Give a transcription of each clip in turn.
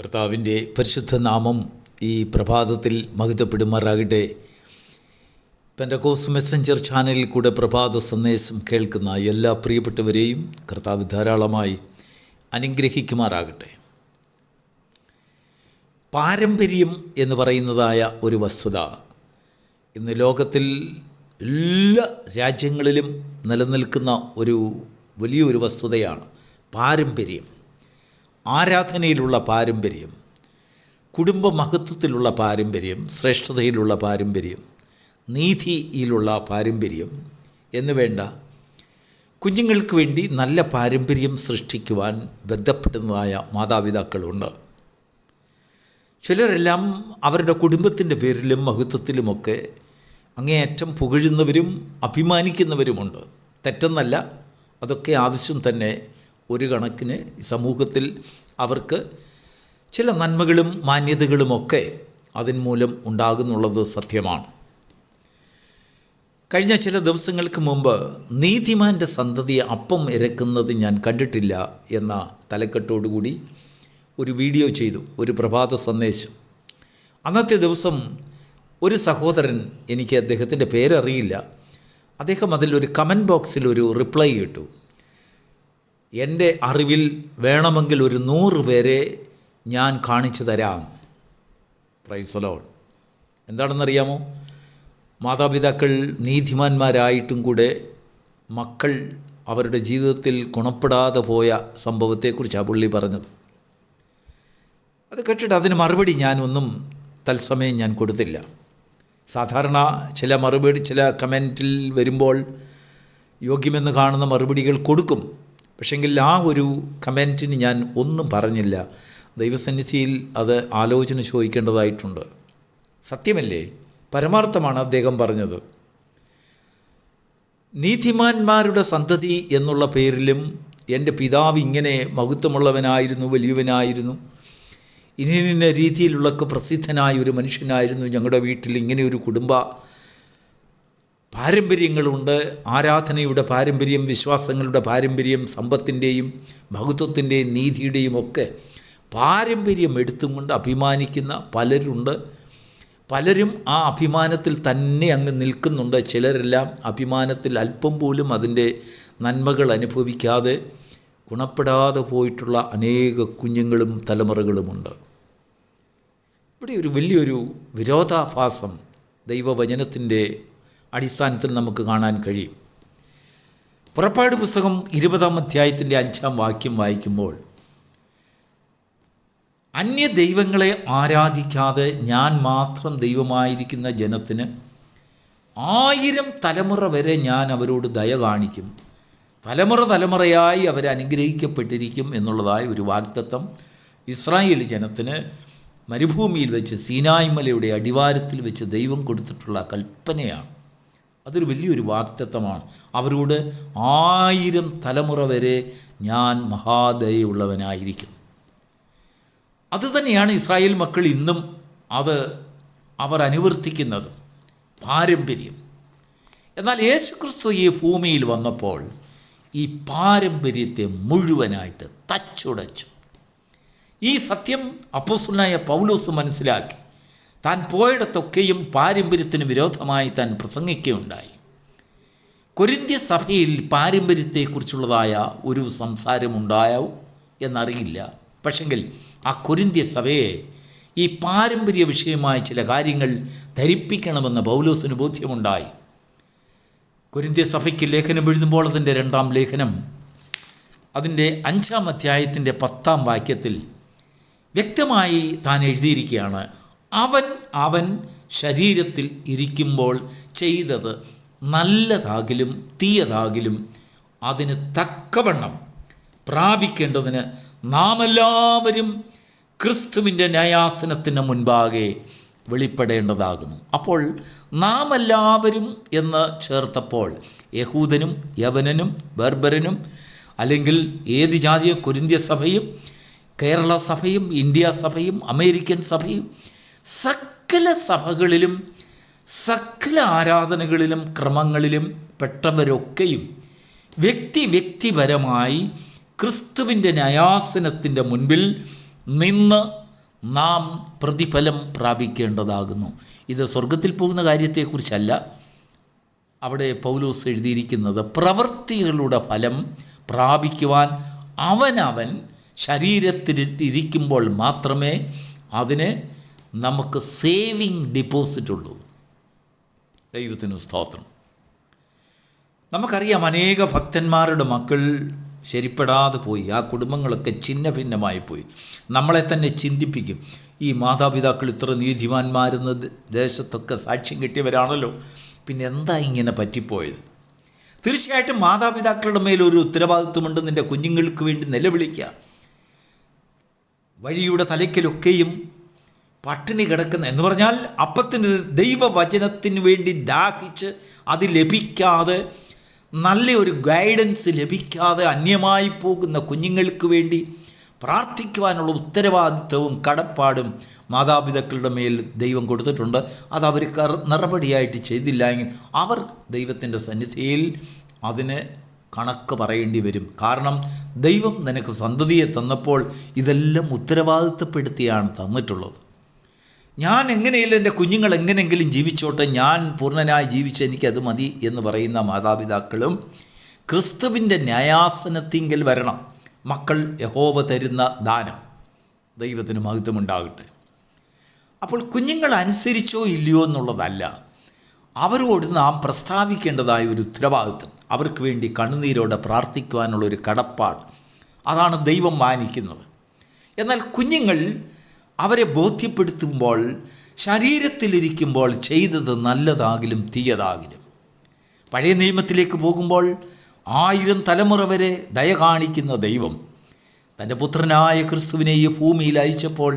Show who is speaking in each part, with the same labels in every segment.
Speaker 1: കർത്താവിന്റെ പരിശുദ്ധ നാമം ഈ പ്രഭാതത്തിൽ മഹിതപ്പെടുമാറാകട്ടെ പെൻഡകോസ് മെസ്സഞ്ചർ ചാനലിൽ കൂടെ പ്രഭാത സന്ദേശം കേൾക്കുന്ന എല്ലാ പ്രിയപ്പെട്ടവരെയും കർത്താവ് ധാരാളമായി അനുഗ്രഹിക്കുമാറാകട്ടെ. പാരമ്പര്യം എന്ന് പറയുന്നതായ ഒരു വസ്തുത ഇന്ന് ലോകത്തിൽ എല്ലാ രാജ്യങ്ങളിലും നിലനിൽക്കുന്ന ഒരു വലിയൊരു വസ്തുതയാണ് പാരമ്പര്യം. ആരാധനയിലുള്ള പാരമ്പര്യം കുടുംബ മഹത്വത്തിലുള്ള പാരമ്പര്യം ശ്രേഷ്ഠതയിലുള്ള പാരമ്പര്യം നീതിയിലുള്ള പാരമ്പര്യം എന്ന് വേണ്ട. കുഞ്ഞുങ്ങൾക്ക് വേണ്ടി നല്ല പാരമ്പര്യം സൃഷ്ടിക്കുവാൻ ബന്ധപ്പെടുന്നതായ മാതാപിതാക്കളുണ്ട്. ചിലരെല്ലാം അവരുടെ കുടുംബത്തിന്റെ പേരിലും മഹത്വത്തിലുമൊക്കെ അങ്ങേയറ്റം പുകഴുന്നവരും അഭിമാനിക്കുന്നവരുമുണ്ട്. തെറ്റെന്നല്ല അതൊക്കെ ആവശ്യം തന്നെ ഒരു കണക്കിന് സമൂഹത്തിൽ അവർക്ക് ചില നന്മകളും മാന്യതകളുമൊക്കെ അതിന്മൂലം മൂലം ഉണ്ടാകുന്നുള്ളത് സത്യമാണ്. കഴിഞ്ഞ ചില ദിവസങ്ങൾക്ക് മുമ്പ് നീതിമാന്റെ സന്തതി അപ്പം ഇരക്കുന്നത് ഞാൻ കണ്ടിട്ടില്ല എന്ന തലക്കെട്ടോടുകൂടി ഒരു വീഡിയോ ചെയ്തു ഒരു പ്രഭാത സന്ദേശം. അന്നത്തെ ദിവസം ഒരു സഹോദരൻ എനിക്ക് അദ്ദേഹത്തിന്റെ പേരറിയില്ല. അദ്ദേഹം അതിലൊരു കമന്റ് ബോക്സിൽ ഒരു റിപ്ലൈ ഇട്ടു. എന്റെ അറിവിൽ വേണമെങ്കിൽ ഒരു നൂറ് പേരെ ഞാൻ കാണിച്ചു തരാം. പ്രൈസലോൾ എന്താണെന്നറിയാമോ? മാതാപിതാക്കൾ നീതിമാന്മാരായിട്ടും കൂടെ മക്കൾ അവരുടെ ജീവിതത്തിൽ ഗുണപ്പെടാതെ പോയ സംഭവത്തെക്കുറിച്ചാണ് പുള്ളി പറഞ്ഞത്. അത് കേട്ടിട്ട് അതിന് മറുപടി ഞാനൊന്നും തത്സമയം ഞാൻ കൊടുത്തില്ല. സാധാരണ ചില മറുപടി ചില കമന്റിൽ വരുമ്പോൾ യോഗ്യമെന്ന് കാണുന്ന മറുപടികൾ കൊടുക്കും. പക്ഷെങ്കിൽ ആ ഒരു കമന്റിന് ഞാൻ ഒന്നും പറഞ്ഞില്ല. ദൈവസന്നിധിയിൽ അത് ആലോചന ചോദിക്കേണ്ടതായിട്ടുണ്ട്. സത്യമല്ലേ? പരമാർത്ഥമാണ് അദ്ദേഹം പറഞ്ഞത്. നീതിമാന്മാരുടെ സന്തതി എന്നുള്ള പേരിലും എന്റെ പിതാവ് ഇങ്ങനെ മഹത്വമുള്ളവനായിരുന്നു വലിയവനായിരുന്നു. ഇനി ഇന്ന രീതിയിലുള്ള പ്രസിദ്ധനായ ഒരു മനുഷ്യനായിരുന്നു ഞങ്ങളുടെ വീട്ടിൽ ഇങ്ങനെ ഒരു കുടുംബ പാരമ്പര്യങ്ങളുണ്ട്. ആരാധനയുടെ പാരമ്പര്യം വിശ്വാസങ്ങളുടെ പാരമ്പര്യം സമ്പത്തിന്റെയും മഹത്വത്തിന്റെയും നീതിയുടെയും ഒക്കെ പാരമ്പര്യം എടുത്തും കൊണ്ട് അഭിമാനിക്കുന്ന പലരുണ്ട്. പലരും ആ അഭിമാനത്തിൽ തന്നെ അങ്ങ് നിൽക്കുന്നുണ്ട്. ചിലരെല്ലാം അഭിമാനത്തിൽ അല്പം പോലും അതിന്റെ നന്മകൾ അനുഭവിക്കാതെ ഗുണപ്പെടാതെ പോയിട്ടുള്ള അനേക കുഞ്ഞുങ്ങളും തലമുറകളുമുണ്ട്. ഇവിടെ ഒരു വലിയൊരു വിരോധാഭാസം ദൈവവചനത്തിന്റെ അടിസ്ഥാനത്തിൽ നമുക്ക് കാണാൻ കഴിയും. പുറപ്പാട് പുസ്തകം ഇരുപതാം അധ്യായത്തിന്റെ അഞ്ചാം വാക്യം വായിക്കുമ്പോൾ അന്യ ദൈവങ്ങളെ ആരാധിക്കാതെ ഞാൻ മാത്രം ദൈവമായിരിക്കുന്ന ജനത്തിന് ആയിരം തലമുറ വരെ ഞാൻ അവരോട് ദയ കാണിക്കും. തലമുറ തലമുറയായി അവർ അനുഗ്രഹിക്കപ്പെട്ടിരിക്കും എന്നുള്ളതായ ഒരു വാഗ്ദത്തം ഇസ്രായേൽ ജനത്തിന് മരുഭൂമിയിൽ വെച്ച് സീനായ്മലയുടെ അടിവാരത്തിൽ വെച്ച് ദൈവം കൊടുത്തിട്ടുള്ള കൽപ്പനയാണ്. അതൊരു വലിയൊരു വാക്തത്വമാണ് അവരോട് ആയിരം തലമുറ വരെ ഞാൻ മഹാദയുള്ളവനായിരിക്കും അതുതന്നെയാണ് ഇസ്രായേൽ മക്കൾ ഇന്നും അത് അവർ അനുവർത്തിക്കുന്നത്. പാരമ്പര്യം. എന്നാൽ യേശുക്രിസ്തു ഈ ഭൂമിയിൽ വന്നപ്പോൾ ഈ പാരമ്പര്യത്തെ മുഴുവനായിട്ട് തച്ചുടച്ചു. ഈ സത്യം അപ്പോസുനായ പൗലോസ് മനസ്സിലാക്കി. താൻ പോയിടത്തൊക്കെയും പാരമ്പര്യത്തിന് വിരോധമായി താൻ പ്രസംഗിക്കുകയുണ്ടായി. കൊരിന്ത്യ സഭയിൽ പാരമ്പര്യത്തെക്കുറിച്ചുള്ളതായ ഒരു സംസാരമുണ്ടായോ എന്നറിയില്ല. പക്ഷെങ്കിൽ ആ കൊരിന്ത്യ സഭയെ ഈ പാരമ്പര്യ വിഷയമായ ചില കാര്യങ്ങൾ ധരിപ്പിക്കണമെന്ന് പൗലോസിന് ബോധ്യമുണ്ടായി. കൊരിന്ത്യ സഭയ്ക്ക് ലേഖനം എഴുതുമ്പോൾ അതിന്റെ രണ്ടാം ലേഖനം അതിന്റെ അഞ്ചാം അധ്യായത്തിന്റെ പത്താം വാക്യത്തിൽ വ്യക്തമായി താൻ എഴുതിയിരിക്കുകയാണ്. അവൻ അവൻ ശരീരത്തിൽ ഇരിക്കുമ്പോൾ ചെയ്തത് നല്ലതാകിലും തീയതാകിലും അതിന് തക്കവണ്ണം പ്രാപിക്കേണ്ടതിന് നാം എല്ലാവരും ക്രിസ്തുവിന്റെ ന്യായാസനത്തിന് മുൻപാകെ വെളിപ്പെടേണ്ടതാകുന്നു. അപ്പോൾ നാം എല്ലാവരും എന്ന് ചേർത്തപ്പോൾ യഹൂദനും യവനനും ബർബരനും അല്ലെങ്കിൽ ഏത് ജാതിയ കൊരിന്ത്യ സഭയും കേരള സഭയും ഇന്ത്യ സഭയും അമേരിക്കൻ സഭയും സകല സഭകളിലും സകല ആരാധനകളിലും ക്രമങ്ങളിലും പെട്ടവരൊക്കെയും വ്യക്തി വ്യക്തിപരമായി ക്രിസ്തുവിന്റെ ന്യായാസനത്തിന്റെ മുൻപിൽ നിന്ന് നാം പ്രതിഫലം പ്രാപിക്കേണ്ടതാകുന്നു. ഇത് സ്വർഗത്തിൽ പോകുന്ന കാര്യത്തെക്കുറിച്ചല്ല. അവിടെ പൗലോസ് എഴുതിയിരിക്കുന്നത് പ്രവൃത്തികളുടെ ഫലം പ്രാപിക്കുവാൻ അവനവൻ ശരീരത്തിൽ ഇരിക്കുമ്പോൾ മാത്രമേ അതിന് നമുക്ക് സേവിങ് ഡിപ്പോസിറ്റ് ഉള്ളൂ. ദൈവത്തിന് സ്തോത്രം. നമുക്കറിയാം അനേക ഭക്തന്മാരുടെ മക്കൾ ശരിപ്പെടാതെ പോയി. ആ കുടുംബങ്ങളൊക്കെ ഛിന്ന ഭിന്നമായി പോയി. നമ്മളെ തന്നെ ചിന്തിപ്പിക്കും ഈ മാതാപിതാക്കൾ ഇത്ര നീതിമാന്മാരെന്ന് ദേശത്തൊക്കെ സാക്ഷ്യം കിട്ടിയവരാണല്ലോ. പിന്നെ എന്താ ഇങ്ങനെ പറ്റിപ്പോയത്? തീർച്ചയായിട്ടും മാതാപിതാക്കളുടെ മേലൊരു ഉത്തരവാദിത്വമുണ്ട്. നിന്റെ കുഞ്ഞുങ്ങൾക്ക് വേണ്ടി നിലവിളിക്കുക. വഴിയുടെ തലയ്ക്കലൊക്കെയും പട്ടിണി കിടക്കുന്ന എന്ന് പറഞ്ഞാൽ അപ്പത്തിന് ദൈവവചനത്തിന് വേണ്ടി ദാഹിച്ച് അത് ലഭിക്കാതെ നല്ല ഒരു ഗൈഡൻസ് ലഭിക്കാതെ അന്യമായി പോകുന്ന കുഞ്ഞുങ്ങൾക്ക് വേണ്ടി പ്രാർത്ഥിക്കുവാനുള്ള ഉത്തരവാദിത്വവും കടപ്പാടും മാതാപിതാക്കളുടെ മേൽ ദൈവം കൊടുത്തിട്ടുണ്ട്. അത് അവർ നടപടിയായിട്ട് ചെയ്തില്ല എങ്കിൽ അവർ ദൈവത്തിന്റെ സന്നിധിയിൽ അതിന് കണക്ക് പറയേണ്ടി വരും. കാരണം ദൈവം നിനക്ക് സന്തതിയെ തന്നപ്പോൾ ഇതെല്ലാം ഉത്തരവാദിത്തപ്പെടുത്തിയാണ് തന്നിട്ടുള്ളത്. ഞാൻ എങ്ങനെയല്ല എന്റെ കുഞ്ഞുങ്ങൾ എങ്ങനെയെങ്കിലും ജീവിച്ചോട്ടെ ഞാൻ പൂർണനായി ജീവിച്ച് എനിക്കത് മതി എന്ന് പറയുന്ന മാതാപിതാക്കളും ക്രിസ്തുവിന്റെ ന്യായാസനത്തിങ്കിൽ വരണം. മക്കൾ യഹോവ തരുന്ന ദാനം ദൈവത്തിന് മഹത്വമുണ്ടാകട്ടെ. അപ്പോൾ കുഞ്ഞുങ്ങൾ അനുസരിച്ചോ ഇല്ലയോ എന്നുള്ളതല്ല. അവരോട് നാം പ്രസ്താവിക്കേണ്ടതായ ഒരു ഉത്തരവാദിത്വം. അവർക്ക് വേണ്ടി കണ്ണുനീരോടെ പ്രാർത്ഥിക്കുവാനുള്ള ഒരു കടപ്പാട്. അതാണ് ദൈവം മാനിക്കുന്നത്. എന്നാൽ കുഞ്ഞുങ്ങൾ അവരെ ബോധ്യപ്പെടുത്തുമ്പോൾ ശരീരത്തിലിരിക്കുമ്പോൾ ചെയ്തത് നല്ലതാകിലും തീയതാകിലും. പഴയ നിയമത്തിലേക്ക് പോകുമ്പോൾ ആയിരം തലമുറ വരെ ദയ കാണിക്കുന്ന ദൈവം തന്റെ പുത്രനായ ക്രിസ്തുവിനെ ഈ ഭൂമിയിൽ അയച്ചപ്പോൾ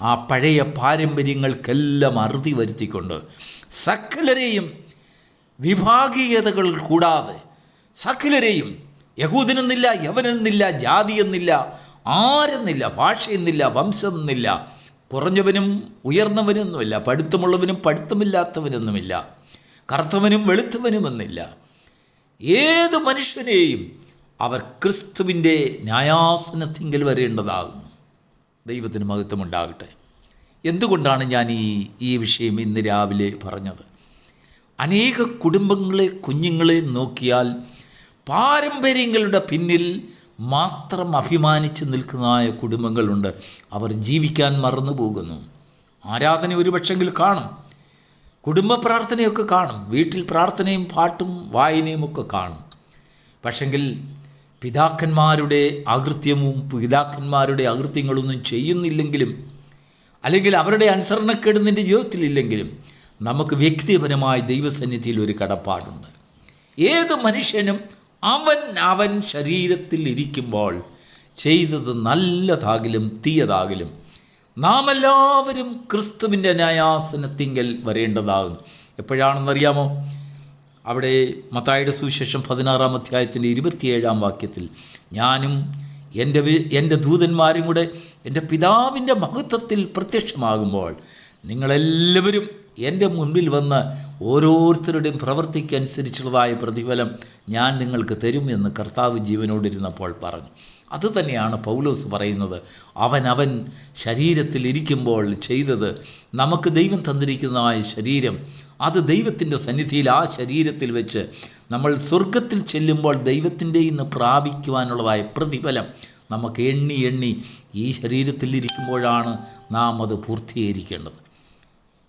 Speaker 1: ആ പഴയ പാരമ്പര്യങ്ങൾക്കെല്ലാം അറുതി വരുത്തിക്കൊണ്ട് സകലരെയും വിഭാഗീയതകൾ കൂടാതെ സകലരെയും യഹൂദനെന്നില്ല യവനെന്നില്ല ജാതിയെന്നില്ല ആരെന്നില്ല ഭാഷയെന്നില്ല വംശം എന്നില്ല കുറഞ്ഞവനും ഉയർന്നവനൊന്നുമില്ല പഠിത്തമുള്ളവനും പഠിത്തമില്ലാത്തവനൊന്നുമില്ല കറുത്തവനും വെളുത്തവനുമെന്നില്ല. ഏത് മനുഷ്യനെയും അവർ ക്രിസ്തുവിന്റെ ന്യായാസനത്തിങ്കിൽ വരേണ്ടതാകുന്നു. ദൈവത്തിന് മഹത്വമുണ്ടാകട്ടെ. എന്തുകൊണ്ടാണ് ഞാൻ ഈ ഈ വിഷയം ഇന്ന് രാവിലെ പറഞ്ഞത്? അനേക കുടുംബങ്ങളെ കുഞ്ഞുങ്ങളെ നോക്കിയാൽ പാരമ്പര്യങ്ങളുടെ പിന്നിൽ മാത്രം അഭിമാനിച്ച് നിൽക്കുന്നതായ കുടുംബങ്ങളുണ്ട്. അവർ ജീവിക്കാൻ മറന്നു പോകുന്നു ആരാധന ഒരുപക്ഷെങ്കിൽ കാണും. കുടുംബ പ്രാർത്ഥനയൊക്കെ കാണും. വീട്ടിൽ പ്രാർത്ഥനയും പാട്ടും വായനയും ഒക്കെ കാണും. പക്ഷെങ്കിൽ പിതാക്കന്മാരുടെ അകൃത്യവും പിതാക്കന്മാരുടെ അകൃത്യങ്ങളൊന്നും ചെയ്യുന്നില്ലെങ്കിലും അല്ലെങ്കിൽ അവരുടെ അനുസരണക്കേട് നിന്റെ ജീവിതത്തിലില്ലെങ്കിലും നമുക്ക് വ്യക്തിപരമായ ദൈവസന്നിധിയിൽ ഒരു കടപ്പാടുണ്ട്. ഏത് മനുഷ്യനും അവൻ അവൻ ശരീരത്തിൽ ഇരിക്കുമ്പോൾ ചെയ്തത് നല്ലതാകിലും തീയതാകിലും നാം എല്ലാവരും ക്രിസ്തുവിന്റെ ന്യായാസനത്തിങ്കൽ വരേണ്ടതാകുന്നു. എപ്പോഴാണെന്നറിയാമോ? അവിടെ മത്തായുടെ സുവിശേഷം പതിനാറാം അധ്യായത്തിന്റെ ഇരുപത്തിയേഴാം വാക്യത്തിൽ ഞാനും എന്റെ എന്റെ ദൂതന്മാരും കൂടെ എന്റെ പിതാവിന്റെ മഹത്വത്തിൽ പ്രത്യക്ഷമാകുമ്പോൾ നിങ്ങളെല്ലാവരും എന്റെ മുൻപിൽ വന്ന് ഓരോരുത്തരുടെയും പ്രവൃത്തിക്കനുസരിച്ചുള്ളതായ പ്രതിഫലം ഞാൻ നിങ്ങൾക്ക് തരും എന്ന് കർത്താവ് ജീവനോടിരുന്നപ്പോൾ പറഞ്ഞു. അത് തന്നെയാണ് പൗലോസ് പറയുന്നത്. അവൻ അവൻ ശരീരത്തിൽ ഇരിക്കുമ്പോൾ ചെയ്തത് നമുക്ക് ദൈവം തന്നിരിക്കുന്നതായ ശരീരം. അത് ദൈവത്തിന്റെ സന്നിധിയിൽ ആ ശരീരത്തിൽ വെച്ച് നമ്മൾ സ്വർഗത്തിൽ ചെല്ലുമ്പോൾ ദൈവത്തിന്റെ ഇന്ന് പ്രാപിക്കുവാനുള്ളതായ പ്രതിഫലം നമുക്ക് എണ്ണി എണ്ണി ഈ ശരീരത്തിൽ ഇരിക്കുമ്പോഴാണ് നാം അത് പൂർത്തീകരിക്കേണ്ടത്.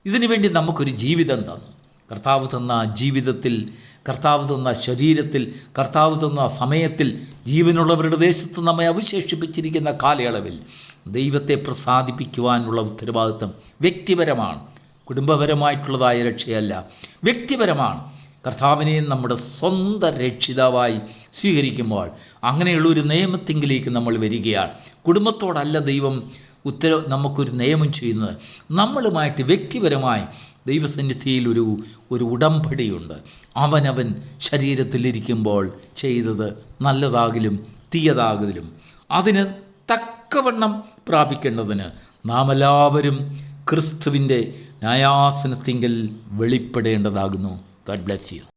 Speaker 1: ഇതിനു വേണ്ടി നമുക്കൊരു ജീവിതം തന്നു. കർത്താവ് തന്ന ജീവിതത്തിൽ കർത്താവ് തന്ന ശരീരത്തിൽ കർത്താവ് തന്ന സമയത്തിൽ ജീവനുള്ളവരുടെ ദേശത്ത് നമ്മെ അവശേഷിപ്പിച്ചിരിക്കുന്ന കാലയളവിൽ ദൈവത്തെ പ്രസാദിപ്പിക്കുവാനുള്ള ഉത്തരവാദിത്വം വ്യക്തിപരമാണ്. കുടുംബപരമായിട്ടുള്ളതായ രക്ഷയല്ല. വ്യക്തിപരമാണ്. കർത്താവിനെ നമ്മുടെ സ്വന്തം രക്ഷിതാവായി സ്വീകരിക്കുമ്പോൾ അങ്ങനെയുള്ള ഒരു നിയമത്തിങ്കിലേക്ക് നമ്മൾ വരികയാണ്. കുടുംബത്തോടല്ല ദൈവം ഉത്തര നമുക്കൊരു നിയമം ചെയ്യുന്നത്. നമ്മളുമായിട്ട് വ്യക്തിപരമായി ദൈവസന്നിധിയിൽ ഒരു ഒരു ഉടമ്പടിയുണ്ട്. അവനവൻ ശരീരത്തിലിരിക്കുമ്പോൾ ചെയ്തത് നല്ലതാകിലും തീയതാകലും. അതിന് തക്കവണ്ണം പ്രാപിക്കേണ്ടതിന് നാം എല്ലാവരും ക്രിസ്തുവിന്റെ ന്യായാസനത്തിങ്കിൽ വെളിപ്പെടേണ്ടതാകുന്നു. Garh bless you